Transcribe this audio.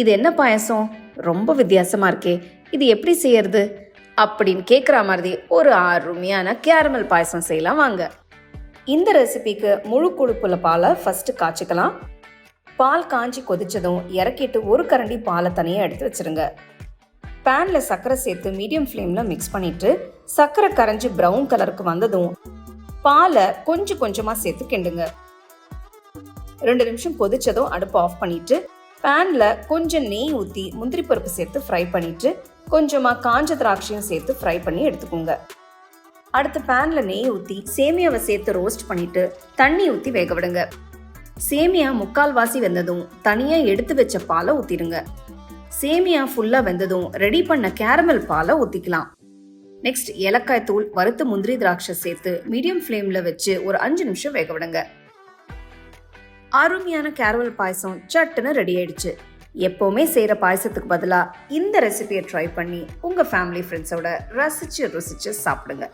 இது என்ன பாயசம்? ரொம்ப வித்தியாசமா இருக்கே. இது எப்படி செய்யறது? அப்படின்னு கேட்குற மாதிரி ஒரு அருமையான கேரமல் பாயசம் செய்யலாம் வாங்க. இந்த ரெசிபிக்கு முழு கொழுப்புல பாலை ஃபர்ஸ்ட் காய்ச்சிக்கலாம். பால் காஞ்சி கொதிச்சதும் இறக்கிட்டு ஒரு கரண்டி பாலை தனியாக எடுத்து வச்சிருங்க. பேனில் சர்க்கரை சேர்த்து மீடியம் ஃப்ளேமில் மிக்ஸ் பண்ணிட்டு சர்க்கரை கரைஞ்சி ப்ரௌன் கலருக்கு வந்ததும் பாலை கொஞ்சம் கொஞ்சமாக சேர்த்து கிண்டுங்க. ரெண்டு நிமிஷம் கொதிச்சதும் அடுப்பு ஆஃப் பண்ணிட்டு பேனில் கொஞ்சம் நெய் ஊற்றி முந்திரி பருப்பு சேர்த்து ஃப்ரை பண்ணிட்டு கொஞ்சமாக காஞ்ச திராட்சையும் சேர்த்து ஃப்ரை பண்ணி எடுத்துக்கோங்க. அடுத்து பேனில் நெய் ஊற்றி சேமியாவை சேர்த்து ரோஸ்ட் பண்ணிவிட்டு தண்ணி ஊற்றி வேக விடுங்க. சேமியா முக்கால்வாசி வெந்ததும் தனியாக எடுத்து வச்ச பாலை ஊற்றிடுங்க சேமியா ஃபுல்லாக வெந்ததும் ரெடி பண்ண கேரமல் பாலை ஊற்றிக்கலாம் நெக்ஸ்ட் ஏலக்காய் தூள் வறுத்த முந்திரி திராட்சை சேர்த்து மீடியம் ஃப்ளேமில் வச்சு ஒரு அஞ்சு நிமிஷம் வேக விடுங்க. அருமையான கேரமல் பாயசம் சட்டுன்னு ரெடி ஆயிடுச்சு. எப்போவுமே செய்கிற பாயசத்துக்கு பதிலாக இந்த ரெசிபியை ட்ரை பண்ணி உங்கள் ஃபேமிலி ஃப்ரெண்ட்ஸோட ரசித்து ருசித்து சாப்பிடுங்க.